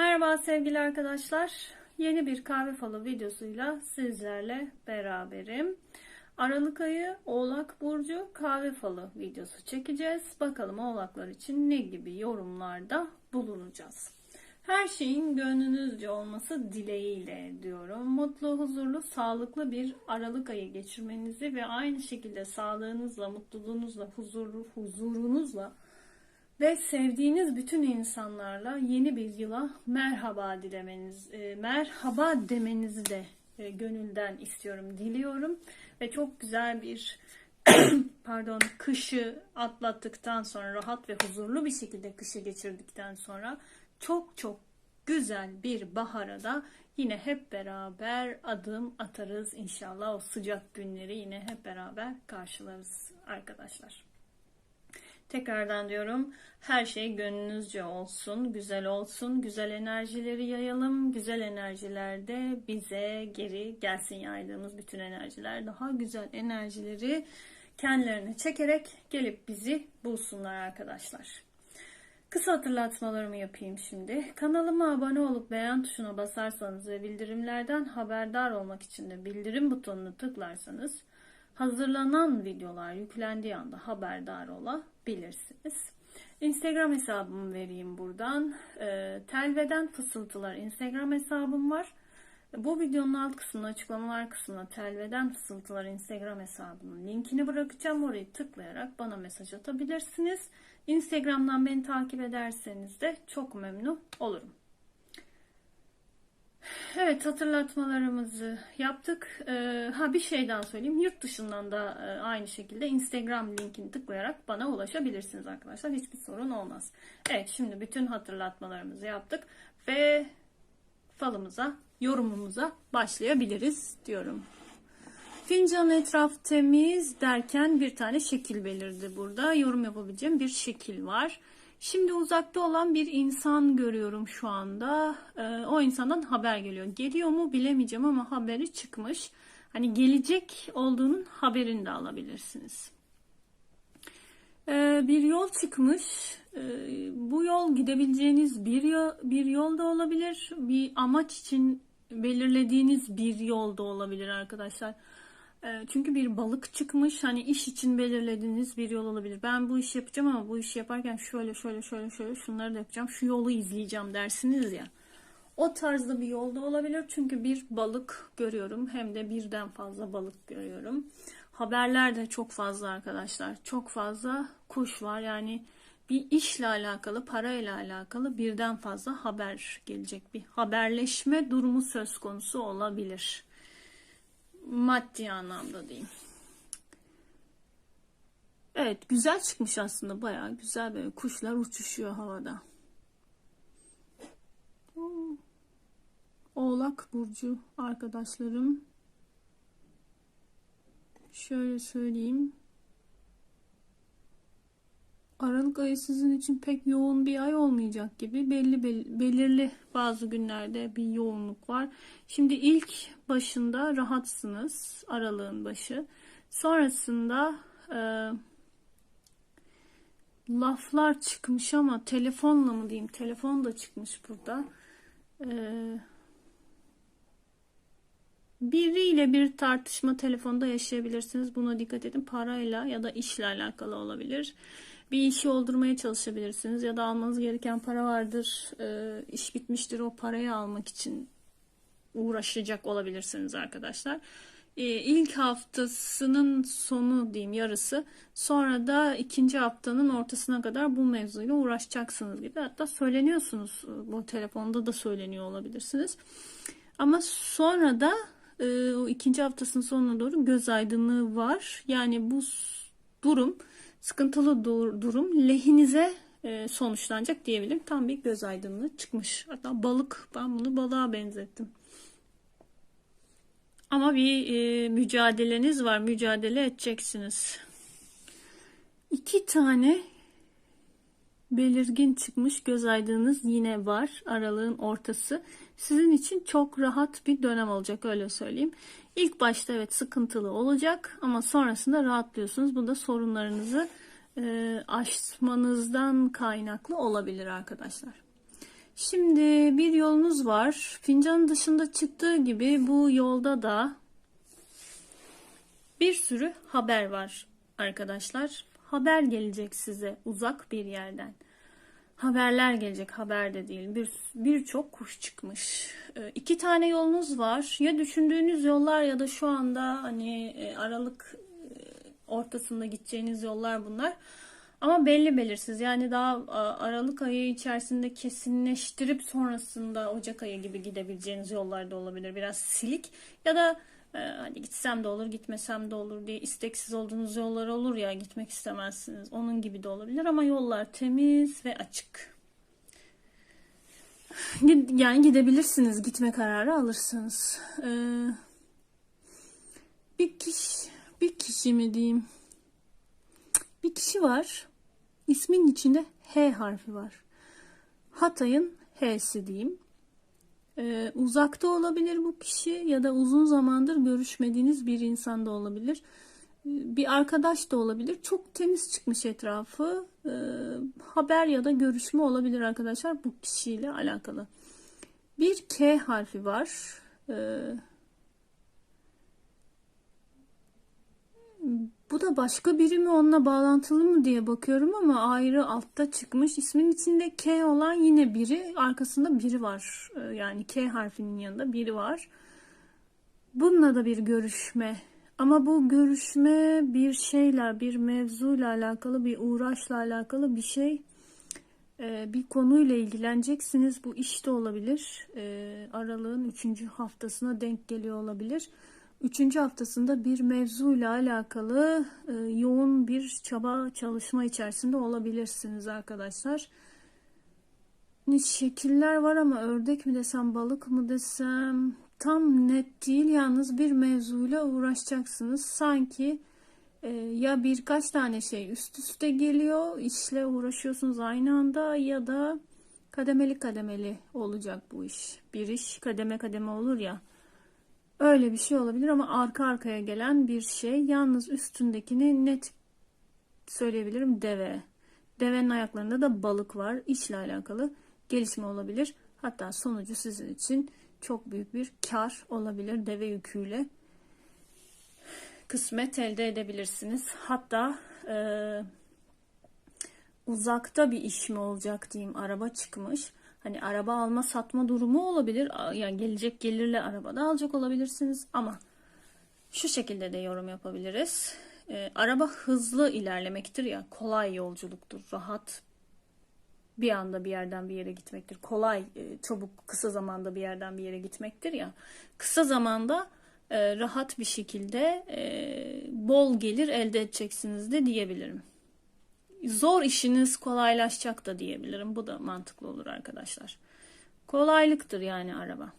Merhaba sevgili arkadaşlar. Yeni bir kahve falı videosuyla sizlerle beraberim. Aralık ayı Oğlak Burcu kahve falı videosu çekeceğiz. Bakalım Oğlaklar için ne gibi yorumlarda bulunacağız. Her şeyin gönlünüzce olması dileğiyle diyorum. Mutlu, huzurlu, sağlıklı bir Aralık ayı geçirmenizi ve aynı şekilde sağlığınızla, mutluluğunuzla, huzurlu, huzurunuzla ve sevdiğiniz bütün insanlarla yeni bir yıla merhaba dilemeniz, e, merhaba demenizi de e, gönülden istiyorum, diliyorum ve çok güzel bir pardon kışı atlattıktan sonra rahat ve huzurlu bir şekilde kışı geçirdikten sonra çok çok güzel bir bahara da yine hep beraber adım atarız inşallah o sıcak günleri yine hep beraber karşılarız arkadaşlar. Tekrardan diyorum her şey gönlünüzce olsun, güzel olsun, güzel enerjileri yayalım. Güzel enerjilerde bize geri gelsin yaydığımız bütün enerjiler. Daha güzel enerjileri kendilerine çekerek gelip bizi bulsunlar arkadaşlar. Kısa hatırlatmalarımı yapayım şimdi. Kanalıma abone olup beğen tuşuna basarsanız ve bildirimlerden haberdar olmak için de bildirim butonunu tıklarsanız hazırlanan videolar yüklendiği anda haberdar olabilirsiniz. Instagram hesabımı vereyim buradan. E, Telveden Fısıltılar Instagram hesabım var. Bu videonun alt kısmına açıklamalar kısmına Telveden Fısıltılar Instagram hesabının linkini bırakacağım. Orayı tıklayarak bana mesaj atabilirsiniz. Instagram'dan beni takip ederseniz de çok memnun olurum. Evet hatırlatmalarımızı yaptık. Ee, ha bir şey daha söyleyeyim. Yurt dışından da e, aynı şekilde Instagram linkini tıklayarak bana ulaşabilirsiniz arkadaşlar. Hiçbir sorun olmaz. Evet şimdi bütün hatırlatmalarımızı yaptık ve falımıza, yorumumuza başlayabiliriz diyorum. Fincan etraf temiz derken bir tane şekil belirdi burada. Yorum yapabileceğim bir şekil var. Şimdi uzakta olan bir insan görüyorum şu anda. Ee, o insandan haber geliyor. Geliyor mu bilemeyeceğim ama haberi çıkmış. Hani gelecek olduğunun haberini de alabilirsiniz. Ee, bir yol çıkmış. Ee, bu yol gidebileceğiniz bir yol, bir yol da olabilir. Bir amaç için belirlediğiniz bir yol da olabilir arkadaşlar. Ee, çünkü bir balık çıkmış. Hani iş için belirlediğiniz bir yol olabilir. Ben bu işi yapacağım ama bu işi yaparken şöyle şöyle şöyle şöyle şunları da yapacağım. Şu yolu izleyeceğim dersiniz ya. O tarzda bir yolda olabilir. Çünkü bir balık görüyorum. Hem de birden fazla balık görüyorum. Haberler de çok fazla arkadaşlar. Çok fazla kuş var. Yani bir işle alakalı, parayla alakalı birden fazla haber gelecek. Bir haberleşme durumu söz konusu olabilir maddi anlamda diyeyim. Evet güzel çıkmış aslında bayağı güzel böyle kuşlar uçuşuyor havada. Oğlak burcu arkadaşlarım. Şöyle söyleyeyim. Aralık ayı sizin için pek yoğun bir ay olmayacak gibi belli belirli bazı günlerde bir yoğunluk var. Şimdi ilk başında rahatsınız aralığın başı. Sonrasında e, laflar çıkmış ama telefonla mı diyeyim telefon da çıkmış burada. E, biriyle bir tartışma telefonda yaşayabilirsiniz. Buna dikkat edin. Parayla ya da işle alakalı olabilir bir işi oldurmaya çalışabilirsiniz ya da almanız gereken para vardır, e, iş bitmiştir o parayı almak için uğraşacak olabilirsiniz arkadaşlar. E, ilk haftasının sonu diyeyim yarısı sonra da ikinci haftanın ortasına kadar bu mevzuyla uğraşacaksınız gibi hatta söyleniyorsunuz bu telefonda da söyleniyor olabilirsiniz. Ama sonra da e, o ikinci haftasının sonuna doğru göz aydınlığı var. Yani bu durum sıkıntılı dur durum lehinize e, sonuçlanacak diyebilirim. Tam bir göz aydınlığı çıkmış. Hatta balık ben bunu balığa benzettim. Ama bir e, mücadeleniz var. Mücadele edeceksiniz. İki tane belirgin çıkmış göz aydınınız yine var. Aralığın ortası. Sizin için çok rahat bir dönem olacak öyle söyleyeyim. İlk başta evet sıkıntılı olacak ama sonrasında rahatlıyorsunuz. Bu da sorunlarınızı e, aşmanızdan kaynaklı olabilir arkadaşlar. Şimdi bir yolunuz var. Fincanın dışında çıktığı gibi bu yolda da bir sürü haber var arkadaşlar. Haber gelecek size uzak bir yerden. Haberler gelecek, haber de değil. Bir birçok kuş çıkmış. Ee, iki tane yolunuz var. Ya düşündüğünüz yollar ya da şu anda hani e, Aralık e, ortasında gideceğiniz yollar bunlar. Ama belli belirsiz. Yani daha Aralık ayı içerisinde kesinleştirip sonrasında Ocak ayı gibi gidebileceğiniz yollar da olabilir. Biraz silik ya da hani gitsem de olur, gitmesem de olur diye isteksiz olduğunuz yollar olur ya gitmek istemezsiniz. Onun gibi de olabilir ama yollar temiz ve açık. Yani gidebilirsiniz, gitme kararı alırsınız. Ee, bir kişi, bir kişi mi diyeyim? Bir kişi var. İsmin içinde H harfi var. Hatay'ın H'si diyeyim. Ee, uzakta olabilir bu kişi ya da uzun zamandır görüşmediğiniz bir insan da olabilir. Ee, Bir arkadaş da olabilir. Çok temiz çıkmış etrafı. Ee, haber ya da görüşme olabilir arkadaşlar bu kişiyle alakalı. Bir K harfi var. Ee, bu da başka biri mi onunla bağlantılı mı diye bakıyorum ama ayrı altta çıkmış. İsmin içinde K olan yine biri. Arkasında biri var. Ee, Yani K harfinin yanında biri var. Bununla da bir görüşme. Ama bu görüşme bir şeyle, bir mevzuyla alakalı, bir uğraşla alakalı bir şey. Ee, bir konuyla ilgileneceksiniz. Bu işte olabilir. Ee, Aralığın 3. haftasına denk geliyor olabilir. 3. haftasında bir mevzuyla alakalı e, yoğun bir çaba çalışma içerisinde olabilirsiniz arkadaşlar. Şekiller var ama ördek mi desem balık mı desem tam net değil. Yalnız bir mevzuyla uğraşacaksınız. Sanki e, ya birkaç tane şey üst üste geliyor, işle uğraşıyorsunuz aynı anda ya da kademeli kademeli olacak bu iş. Bir iş kademe kademe olur ya. Öyle bir şey olabilir ama arka arkaya gelen bir şey. Yalnız üstündekini net söyleyebilirim deve. Devenin ayaklarında da balık var. İşle alakalı gelişme olabilir. Hatta sonucu sizin için çok büyük bir kar olabilir deve yüküyle. Kısmet elde edebilirsiniz. Hatta e, uzakta bir iş mi olacak diyeyim araba çıkmış. Hani araba alma satma durumu olabilir. Yani gelecek gelirle araba da alacak olabilirsiniz ama şu şekilde de yorum yapabiliriz. Ee, araba hızlı ilerlemektir ya, kolay yolculuktur, rahat bir anda bir yerden bir yere gitmektir. Kolay, e, çabuk, kısa zamanda bir yerden bir yere gitmektir ya. Kısa zamanda e, rahat bir şekilde e, bol gelir elde edeceksiniz de diyebilirim. Zor işiniz kolaylaşacak da diyebilirim. Bu da mantıklı olur arkadaşlar. Kolaylıktır yani araba.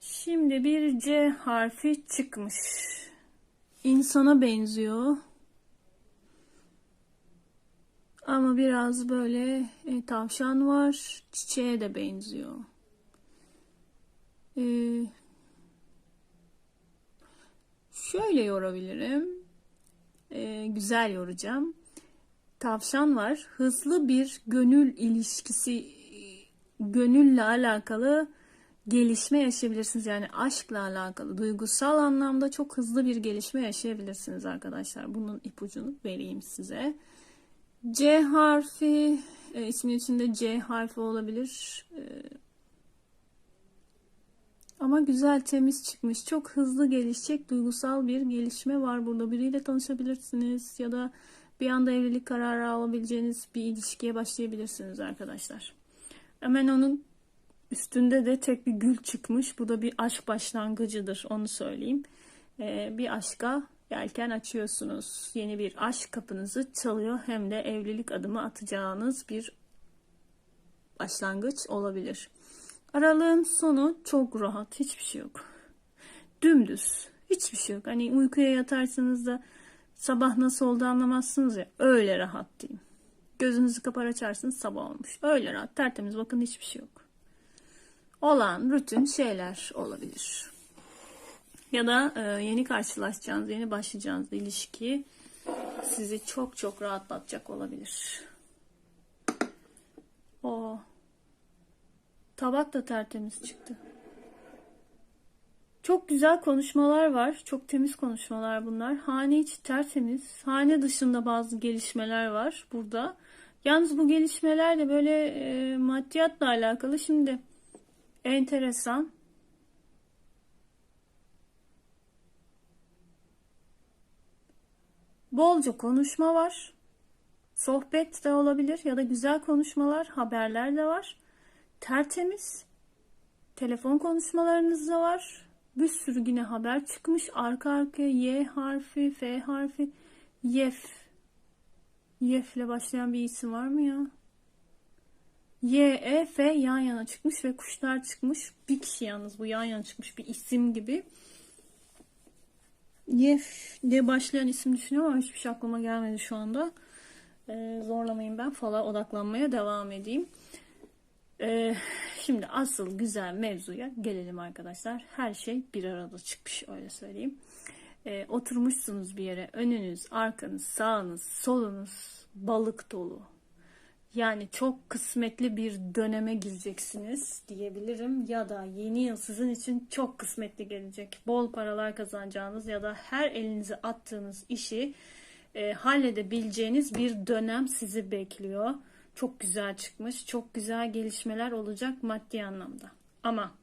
Şimdi bir C harfi çıkmış. İnsana benziyor. Ama biraz böyle e, tavşan var. Çiçeğe de benziyor. E, şöyle yorabilirim. E, güzel yoracağım. Tavşan var. Hızlı bir gönül ilişkisi, gönülle alakalı gelişme yaşayabilirsiniz. Yani aşkla alakalı, duygusal anlamda çok hızlı bir gelişme yaşayabilirsiniz arkadaşlar. Bunun ipucunu vereyim size. C harfi, e, ismin içinde C harfi olabilir. E, ama güzel, temiz çıkmış. Çok hızlı gelişecek duygusal bir gelişme var burada. Biriyle tanışabilirsiniz ya da bir anda evlilik kararı alabileceğiniz bir ilişkiye başlayabilirsiniz arkadaşlar. Hemen onun üstünde de tek bir gül çıkmış. Bu da bir aşk başlangıcıdır, onu söyleyeyim. Ee, bir aşka yelken açıyorsunuz. Yeni bir aşk kapınızı çalıyor. Hem de evlilik adımı atacağınız bir başlangıç olabilir. Aralığın sonu çok rahat. Hiçbir şey yok. Dümdüz. Hiçbir şey yok. Hani uykuya yatarsanız da sabah nasıl oldu anlamazsınız ya. Öyle rahat diyeyim. Gözünüzü kapar açarsınız sabah olmuş. Öyle rahat. Tertemiz. Bakın hiçbir şey yok. Olan rutin şeyler olabilir. Ya da e, yeni karşılaşacağınız, yeni başlayacağınız ilişki sizi çok çok rahatlatacak olabilir. O Tabak da tertemiz çıktı. Çok güzel konuşmalar var. Çok temiz konuşmalar bunlar. Hane içi tertemiz. Hane dışında bazı gelişmeler var burada. Yalnız bu gelişmeler de böyle e, maddiyatla alakalı. Şimdi enteresan. Bolca konuşma var. Sohbet de olabilir ya da güzel konuşmalar, haberler de var. Tertemiz. Telefon konuşmalarınız da var. Bir sürü yine haber çıkmış. Arka arkaya Y harfi, F harfi, Yef. Yef ile başlayan bir isim var mı ya? Y, E, F yan yana çıkmış ve kuşlar çıkmış. Bir kişi yalnız bu yan yana çıkmış bir isim gibi. Yef diye başlayan isim düşünüyorum ama hiçbir şey aklıma gelmedi şu anda. Ee, zorlamayın ben fala odaklanmaya devam edeyim. Ee, şimdi asıl güzel mevzuya gelelim arkadaşlar. Her şey bir arada çıkmış öyle söyleyeyim. Ee, oturmuşsunuz bir yere önünüz, arkanız, sağınız, solunuz balık dolu. Yani çok kısmetli bir döneme gireceksiniz diyebilirim ya da yeni yıl sizin için çok kısmetli gelecek. Bol paralar kazanacağınız ya da her elinize attığınız işi e, halledebileceğiniz bir dönem sizi bekliyor. Çok güzel çıkmış, çok güzel gelişmeler olacak maddi anlamda. Ama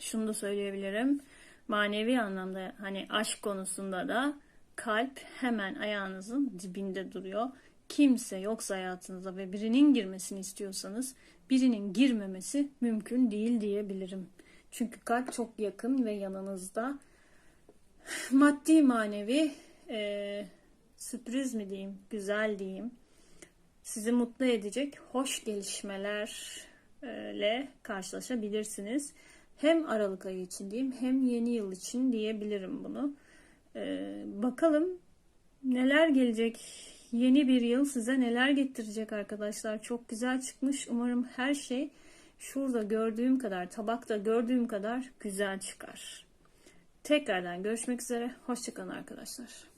şunu da söyleyebilirim. Manevi anlamda hani aşk konusunda da kalp hemen ayağınızın dibinde duruyor. Kimse yoksa hayatınıza ve birinin girmesini istiyorsanız birinin girmemesi mümkün değil diyebilirim. Çünkü kalp çok yakın ve yanınızda. Maddi manevi e, sürpriz mi diyeyim, güzel diyeyim. Sizi mutlu edecek hoş gelişmelerle karşılaşabilirsiniz. Hem Aralık ayı için diyeyim hem yeni yıl için diyebilirim bunu. Ee, bakalım neler gelecek yeni bir yıl size neler getirecek arkadaşlar. Çok güzel çıkmış. Umarım her şey şurada gördüğüm kadar, tabakta gördüğüm kadar güzel çıkar. Tekrardan görüşmek üzere. Hoşçakalın arkadaşlar.